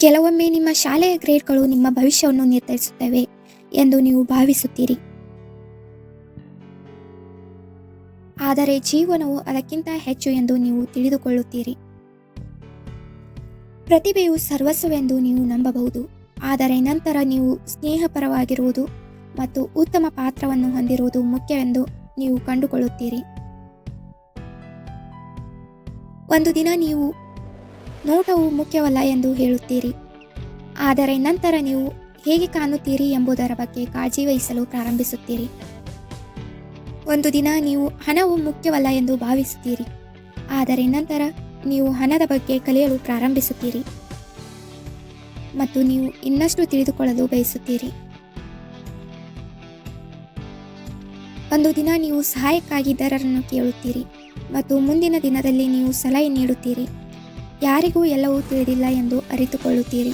ಕೆಲವೊಮ್ಮೆ ನಿಮ್ಮ ಶಾಲೆಯ ಗ್ರೇಡ್ಗಳು ನಿಮ್ಮ ಭವಿಷ್ಯವನ್ನು ನಿರ್ಧರಿಸುತ್ತವೆ ಎಂದು ನೀವು ಭಾವಿಸುತ್ತೀರಿ. ಆದರೆ ಜೀವನವು ಅದಕ್ಕಿಂತ ಹೆಚ್ಚು ಎಂದು ನೀವು ತಿಳಿದುಕೊಳ್ಳುತ್ತೀರಿ. ಪ್ರತಿಭೆಯು ಸರ್ವಸ್ವವೆಂದು ನೀವು ನಂಬಬಹುದು. ಆದರೆ ನಂತರ ನೀವು ಸ್ನೇಹಪರವಾಗಿರುವುದು ಮತ್ತು ಉತ್ತಮ ಪಾತ್ರವನ್ನು ಹೊಂದಿರುವುದು ಮುಖ್ಯವೆಂದು ನೀವು ಕಂಡುಕೊಳ್ಳುತ್ತೀರಿ. ಒಂದು ದಿನ ನೀವು ನೋಟವು ಮುಖ್ಯವಲ್ಲ ಎಂದು ಹೇಳುತ್ತೀರಿ. ಆದರೆ ನಂತರ ನೀವು ಹೇಗೆ ಕಾಣುತ್ತೀರಿ ಎಂಬುದರ ಬಗ್ಗೆ ಕಾಳಜಿ ವಹಿಸಲು ಪ್ರಾರಂಭಿಸುತ್ತೀರಿ. ಒಂದು ದಿನ ನೀವು ಹಣವು ಮುಖ್ಯವಲ್ಲ ಎಂದು ಭಾವಿಸುತ್ತೀರಿ. ಆದರೆ ನಂತರ ನೀವು ಹಣದ ಬಗ್ಗೆ ಕಲಿಯಲು ಪ್ರಾರಂಭಿಸುತ್ತೀರಿ. ಮತ್ತು ನೀವು ಇನ್ನಷ್ಟು ತಿಳಿದುಕೊಳ್ಳಲು ಬಯಸುತ್ತೀರಿ. ಒಂದು ದಿನ ನೀವು ಸಹಾಯಕ್ಕಾಗಿ ಇತರರನ್ನು ಕೇಳುತ್ತೀರಿ. ಮತ್ತು ಮುಂದಿನ ದಿನದಲ್ಲಿ ನೀವು ಸಲಹೆ ನೀಡುತ್ತೀರಿ. ಯಾರಿಗೂ ಎಲ್ಲವೂ ತಿಳಿದಿಲ್ಲ ಎಂದು ಅರಿತುಕೊಳ್ಳುತ್ತೀರಿ.